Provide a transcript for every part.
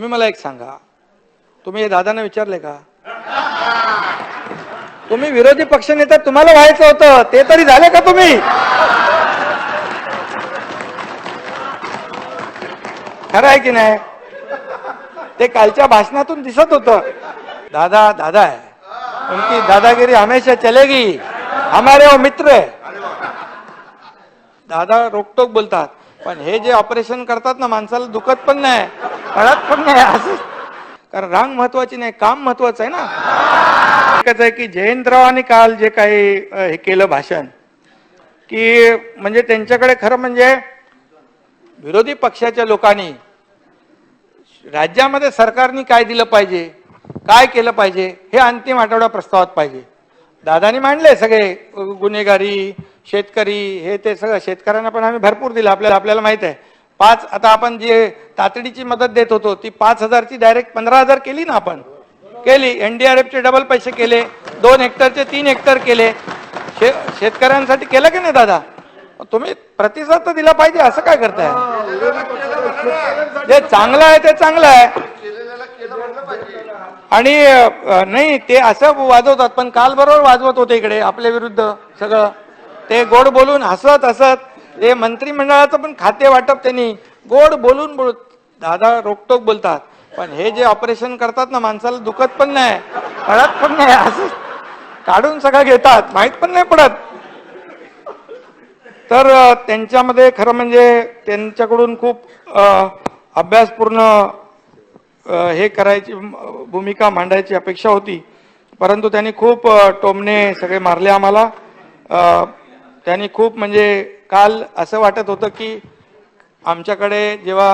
तुम्ही मला एक सांगा. तुम्ही हे दादांना विचारले का? तुम्ही विरोधी पक्ष नेता तुम्हाला व्हायचं होतं. ते तरी झाले का तुम्ही? खरं आहे की नाही? ते कालच्या भाषणातून दिसत होतं. दादा दादा आहे. उनकी दादागिरी हमेशा चलेगी. हमारे वो मित्र है दादा रोकटोक बोलतात. पण हे जे ऑपरेशन करतात ना माणसाला दुखत पण नाही. कळत पण नाही असं कारण रांग महत्वाची नाही काम महत्वाचं आहे ना. एकच आहे की जयंतरावांनी काल जे काही हे केलं भाषण की म्हणजे त्यांच्याकडे खरं म्हणजे विरोधी पक्षाच्या लोकांनी राज्यामध्ये सरकारने काय दिलं पाहिजे काय केलं पाहिजे हे अंतिम आठवडा प्रस्तावात पाहिजे. दादानी मांडले सगळे गुन्हेगारी शेतकरी हे ते सगळं शेतकऱ्यांना पण आम्ही भरपूर दिलं आपल्याला आपल्याला माहीत आहे. पाच आता आपण जे तातडीची मदत देत होतो ती पाच हजारची डायरेक्ट पंधरा हजार केली ना आपण? केली. एनडीआरएफचे डबल पैसे केले दोन हेक्टरचे तीन हेक्टर केले. शे शेतकऱ्यांसाठी केलं की नाही दादा? तुम्ही प्रतिसाद तर दिला पाहिजे असं काय करताय? जे चांगलं आहे ते चांगलं आहे. आणि नाही ते असं वाजवतात पण काल बरोबर वाजवत होते इकडे आपल्या विरुद्ध सगळं. ते गोड बोलून हसत हसत ते मंत्रिमंडळाचं पण खाते वाटप त्यांनी. गोड बोलून बोल दादा रोकटोक बोलतात. पण हे जे ऑपरेशन करतात ना माणसाला दुखत पण नाही कळत पण नाही असं काढून सगळं घेतात माहीत पण नाही पडत. तर त्यांच्यामध्ये खरं म्हणजे त्यांच्याकडून खूप अभ्यासपूर्ण हे करायची भूमिका मांडायची अपेक्षा होती. परंतु त्यांनी खूप टोमणे सगळे मारले आम्हाला. त्यांनी खूप म्हणजे काल असं वाटत होतं की आमच्याकडे जेव्हा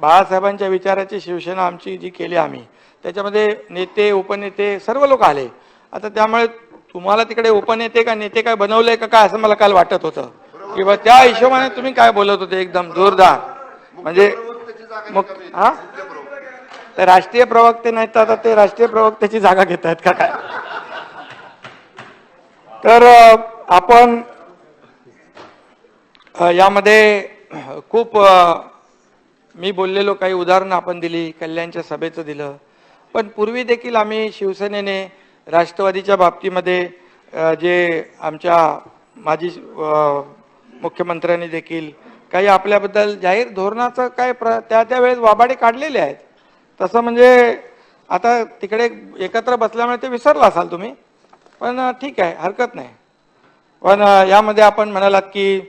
बाळासाहेबांच्या विचाराची शिवसेना आमची जी केली आम्ही त्याच्यामध्ये नेते उपनेते सर्व लोक आले. आता त्यामुळे तुम्हाला तिकडे उपनेते का नेते काय बनवलंय का काय असं मला काल वाटत होतं. किंवा त्या हिशोबाने तुम्ही काय बोलत होते एकदम जोरदार. म्हणजे मग हा? तर राष्ट्रीय प्रवक्ते नाहीत तर आता ते राष्ट्रीय प्रवक्त्याची जागा घेत आहेत का काय? तर आपण यामध्ये खूप मी बोललेलो काही उदाहरणं आपण दिली कल्याणच्या सभेचं दिलं. पण पूर्वी देखील आम्ही शिवसेनेने राष्ट्रवादीच्या बाबतीमध्ये जे आमच्या माजी मुख्यमंत्र्यांनी देखील काही आपल्याबद्दल जाहीर धोरणाचं काय प्र त्या त्या वेळेस वाबाडे काढलेले आहेत. तसं म्हणजे आता तिकडे एकत्र बसल्यामुळे ते विसरला असाल तुम्ही. पण ठीक आहे हरकत नाही. पण यामध्ये आपण म्हणालात की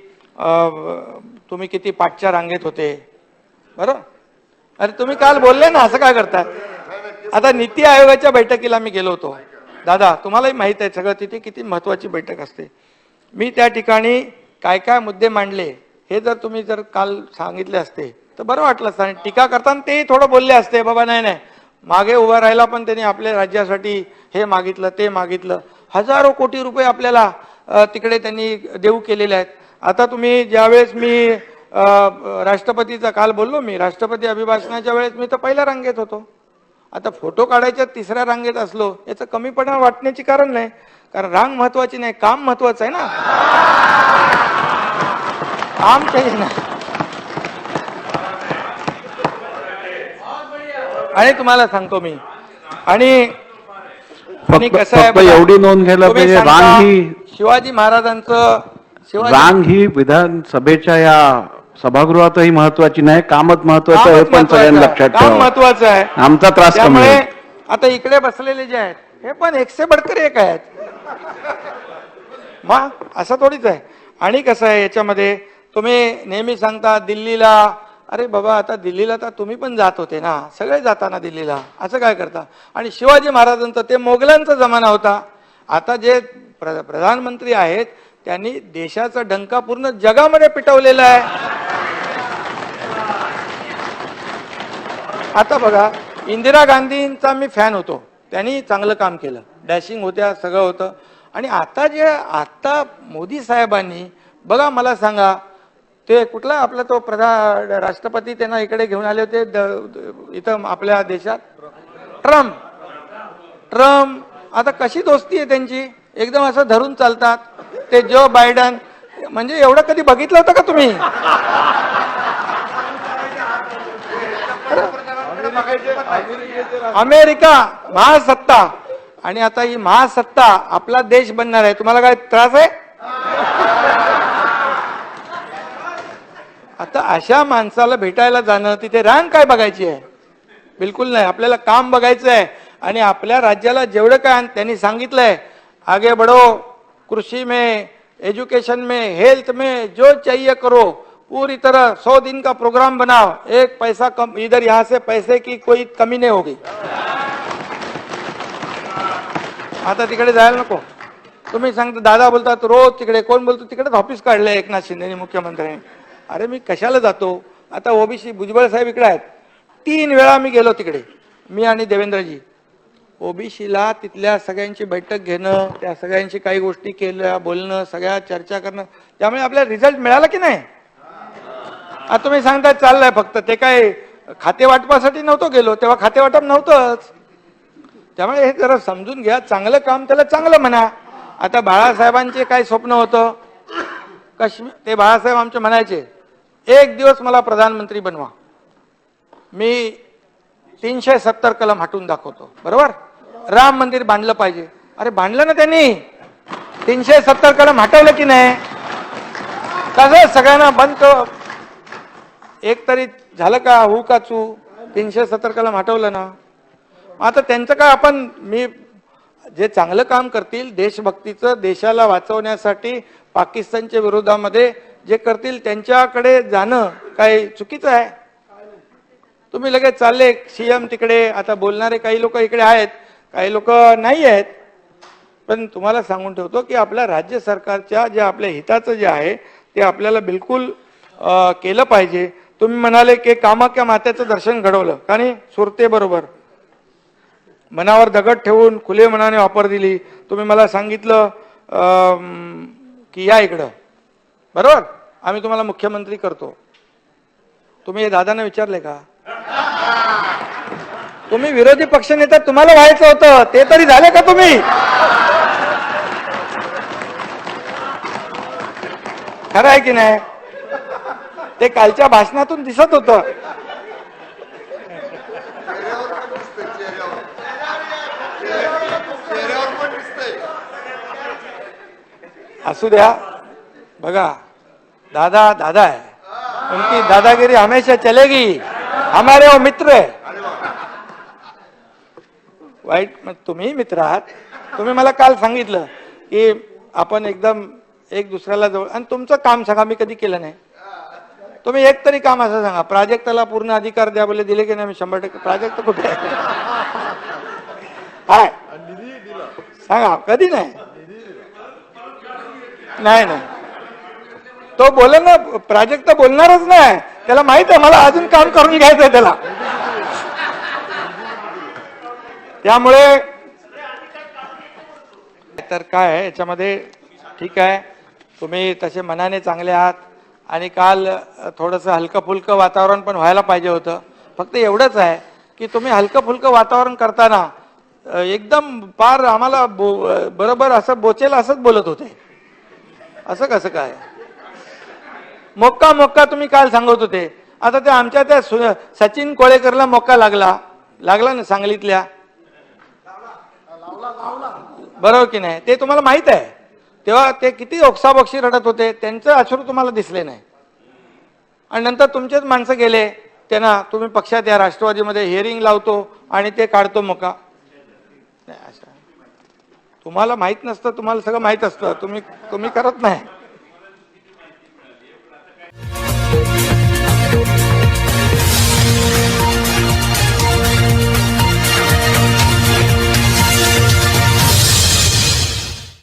तुम्ही किती पाठच्या रांगेत होते? बरोबर अरे तुम्ही काल बोलले ना असं काय करताय? आता नीती आयोगाच्या बैठकीला मी गेलो होतो. दादा तुम्हालाही माहीत आहे सगळं तिथे किती महत्वाची बैठक असते. मी त्या ठिकाणी काय काय मुद्दे मांडले हे जर तुम्ही जर काल सांगितले असते तर बरं वाटलं असतं. आणि टीका करताना तेही थोडं बोलले असते बाबा नाही नाही. मागे उभं राहिला पण त्यांनी आपल्या राज्यासाठी हे मागितलं ते मागितलं. हजारो कोटी रुपये आपल्याला तिकडे त्यांनी देऊ केलेले आहेत. आता तुम्ही ज्यावेळेस मी राष्ट्रपतीचा काल बोललो मी राष्ट्रपती अभिभाषणाच्या वेळेस मी तर पहिल्या रांगेत होतो. आता फोटो काढायच्या तिसऱ्या रांगेत असलो याचं कमीपणा वाटण्याची कारण नाही. कारण रांग महत्वाची नाही काम महत्वाचं आहे ना. काम चाहिए ना आणि तुम्हाला सांगतो मी. आणि कसं आहे एवढी नोंद घ्यायला शिवाजी महाराजांचं रांग ही विधानसभेच्या या सभागृहातही महत्वाची नाही कामच महत्वाचं आहे हे पण सगळ्यांनी. लक्षात काम ठेवा. महत्वाचं आहे. आमचा त्रास कमी. आता इकडे बसलेले जे आहेत हे पण एकशे बडकर एक आहेत. मग असं थोडीच आहे. आणि कसं आहे याच्यामध्ये तुम्ही नेहमी सांगता दिल्लीला अरे बाबा आता दिल्लीला तर तुम्ही पण जात होते ना. सगळे जाताना दिल्लीला. असं काय करता? आणि शिवाजी महाराजांचं ते मोगलांचा जमाना होता. आता जे प्र- प्रधानमंत्री आहेत त्यांनी देशाचा डंका पूर्ण जगामध्ये पिटवलेला आहे. आता बघा इंदिरा गांधींचा मी फॅन होतो. त्यांनी चांगलं काम केलं. डॅशिंग होत्या सगळं होतं. आणि आता जे आता मोदी साहेबांनी बघा मला सांगा ते कुठला आपला तो प्रधान राष्ट्रपती त्यांना इकडे घेऊन आले होते द- इथं आपल्या देशात? ट्रम्प. ट्रम्प. आता कशी दोस्ती आहे त्यांची? एकदम असं धरून चालतात. ते जो बायडन म्हणजे एवढं कधी बघितलं होतं का तुम्ही? अमेरिका महासत्ता. आणि आता ही महासत्ता आपला देश बनणार आहे. तुम्हाला काय त्रास आहे? आता अशा माणसाला भेटायला जाणं तिथे रांग काय बघायची आहे? बिलकुल नाही. आपल्याला काम बघायचं आहे. आणि आपल्या राज्याला जेवढं काय त्यांनी सांगितलंय आगे बढो, कृषि में एजुकेशन में हेल्थ में, जो चाहिए करो। पूरी तरह सौ दिन का प्रोग्राम बनाओ। एक पैसा कम, इधर यहाँ से पैसे की कोई कमी नहीं होगी। आता तिकडे जायला नको। तुम्ही सांगता, दादा बोलतात रोज तिकडे, कोण बोलतो? तिकडेच ऑफ़िस काढलंय एकनाथ शिंदेनी मुख्यमंत्र्यांनी अरे, मी कशाला जातो? आता ओबीसी, भुजबळ साहेब इकडे आहेत. तीन वेळा मी गेलो तिकडे, मी आणि देवेंद्रजी. ओबीसीला तिथल्या सगळ्यांची बैठक घेणं त्या सगळ्यांशी काही गोष्टी केल्या बोलणं सगळ्या चर्चा करणं त्यामुळे आपल्याला रिझल्ट मिळाला की नाही? आता तुम्ही सांगता चाललंय फक्त ते काय खाते वाटपासाठी नव्हतो गेलो तेव्हा खाते वाटप नव्हतंच. त्यामुळे हे जरा समजून घ्या चांगलं काम त्याला चांगलं म्हणा. आता बाळासाहेबांचे काय स्वप्न होतं? काश्मीर ते बाळासाहेब आमचे म्हणायचे एक दिवस मला प्रधानमंत्री बनवा. मी तीनशे सत्तर कलम हटून दाखवतो. बरोबर? राम मंदिर बांधलं पाहिजे. अरे बांधलं ना त्यांनी. तीनशे सत्तर कलम हटवलं की नाही? कसं सगळ्यांना बंद एक तरी झालं का? हो का चू? तीनशे सत्तर कलम हटवलं ना. आता त्यांचं काय आपण मी जे चांगलं काम करतील देशभक्तीचं देशाला वाचवण्यासाठी पाकिस्तानच्या विरोधामध्ये जे करतील त्यांच्याकडे जाणं काही चुकीचं आहे? तुम्ही लगेच चालले सीएम तिकडे. आता बोलणारे काही लोक इकडे आहेत. काही लोक नाही आहेत पण तुम्हाला सांगून ठेवतो की आपल्या राज्य सरकारच्या जे आपल्या हिताचं जे आहे ते आपल्याला बिलकुल केलं पाहिजे. तुम्ही म्हणाले की कामाख्या मात्याचं दर्शन घडवलं का नाही? सुरते बरोबर. मनावर दगड ठेवून खुले मनाने वापर दिली. तुम्ही मला सांगितलं की या इकडं. बरोबर? आम्ही तुम्हाला मुख्यमंत्री करतो. तुम्ही हे दादांना विचारले का? तुम्ही विरोधी पक्षनेता तुम्हाला व्हायचं होतं. ते तरी झाले का तुम्ही? खरं आहे की नाही? ते कालच्या भाषणातून दिसत होतं. असू द्या. बघा दादा दादा है उनकी दादागिरी हमेशा चलेगी. हमारे वो मित्र है वाईट तुम्ही मित्र आहात. तुम्ही मला काल सांगितलं की आपण एकदम एक दुसऱ्याला जवळ आणि तुमचं काम सांगा मी कधी केलं नाही. तुम्ही एक तरी काम असं सांगा प्राजक्ताला पूर्ण अधिकार द्या बोले दिले की नाही मी शंभर टक्के प्राजक्त कुठे आहे? सांगा कधी नाही? नाही नाही. तो बोल ना प्राजक्त बोलणारच नाही. त्याला माहीत आहे मला अजून काम करून घ्यायचंय त्याला. त्यामुळे तर काय आहे याच्यामध्ये ठीक आहे. तुम्ही तसे मनाने चांगले आहात. आणि काल थोडंसं हलकं फुलकं वातावरण पण व्हायला पाहिजे होतं. फक्त एवढंच आहे की तुम्ही हलकं फुलकं वातावरण करताना एकदम पार आम्हाला बो बरोबर असं बोचेल असंच बोलत होते. असं कसं काय? मोक्का मोक्का तुम्ही काल सांगत होते. आता ते आमच्या त्या सचिन कोळेकरला मोक्का लागला. लागला ना सांगलीतल्या. बरोबर की नाही? ते तुम्हाला माहीत आहे. तेव्हा ते किती ओक्साबोक्षी रडत होते त्यांचं अश्रू तुम्हाला दिसले नाही. आणि नंतर तुमचेच माणसं गेले त्यांना तुम्ही पक्षात या राष्ट्रवादीमध्ये हिअरिंग लावतो आणि ते काढतो मका. नाही असं. तुम्हाला माहीत नसतं तुम्हाला सगळं माहीत असतं. तुम्ही तुम्ही करत नाही.